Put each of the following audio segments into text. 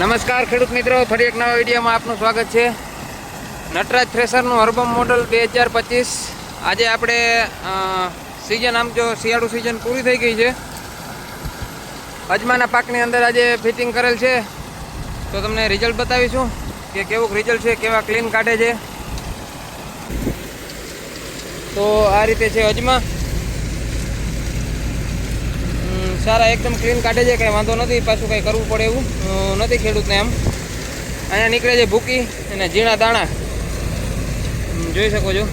નમસ્કાર ખેડૂત મિત્રો, ફરી એક નવા વિડીયોમાં આપનું સ્વાગત છે. નટરાજ થ્રેસરનું હર્બમ મોડલ બે હજાર પચીસ. આજે આપણે સિઝન આમ જો શિયાળુ સિઝન પૂરી થઈ ગઈ છે. અજમાના પાકની અંદર આજે ફિટિંગ કરેલ છે. તો તમને રિઝલ્ટ બતાવીશું કે કેવું રિઝલ્ટ છે, કેવા ક્લીન કાઢે છે. તો આ રીતે છે અજમા. સારા એકદમ ક્લીન કાઢે છે, કંઈ વાંધો નથી, પાછું કંઈ કરવું પડે એવું. નથી ખેડૂતને એમ. અહીંયા નીકળે છે ભૂકી અને ઝીણા દાણા. જોઈ શકો છો.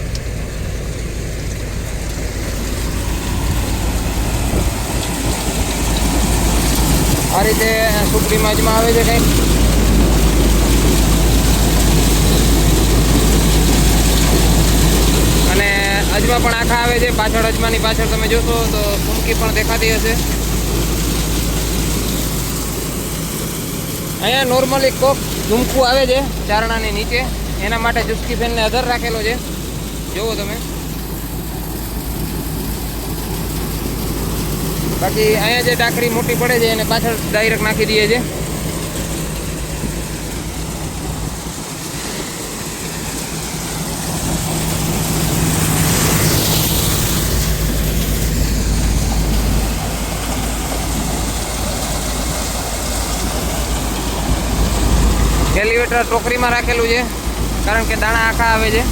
આ રીતે સુપડીમાં અજમા આવે છે કંઈક અને અજમા પણ આખા આવે છે, પાછળ અજમાની પાછળ તમે જોશો તો ફૂમકી પણ દેખાતી હશે. અહીંયા નોર્મલી કોક ઝુમકું આવે છે, ચારણાની નીચે. એના માટે ચુસ્કી ફેનને અધર રાખેલો છે. જુઓ તમે. બાકી અહીંયા જે ડાકરી મોટી પડે છે, એને પાછળ ડાયરેક્ટ નાખી દઈએ છે એલિવેટર ટોકરીમાં રાખેલું છે કારણ કે દાણા આખા આવે છે.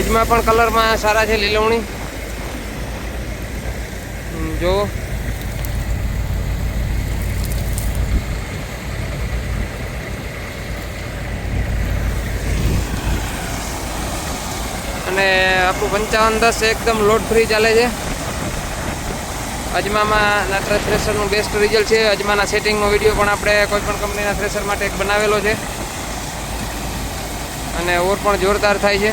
અજમા પણ કલરમાં સારા છે લીલવણી. જો અને આપણું પંચાવન દસ એકદમ લોડ ફ્રી ચાલે છે. અજમામાં નટરાજ થ્રેસરનું બેસ્ટ રિઝલ્ટ છે. અજમાના સેટિંગનો વીડિયો પણ આપણે કોઈ પણ કંપનીના થ્રેસર માટે એક બનાવેલો છે. અને ઓર પણ જોરદાર થાય છે.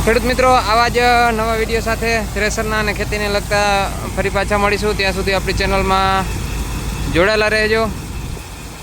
તો ખેડૂત મિત્રો, આવા જ નવા વીડિયો સાથે થ્રેસરના અને ખેતીને લગતા ફરી પાછા મળીશું. ત્યાં સુધી આપણી ચેનલમાં જોડાયેલા રહેજો.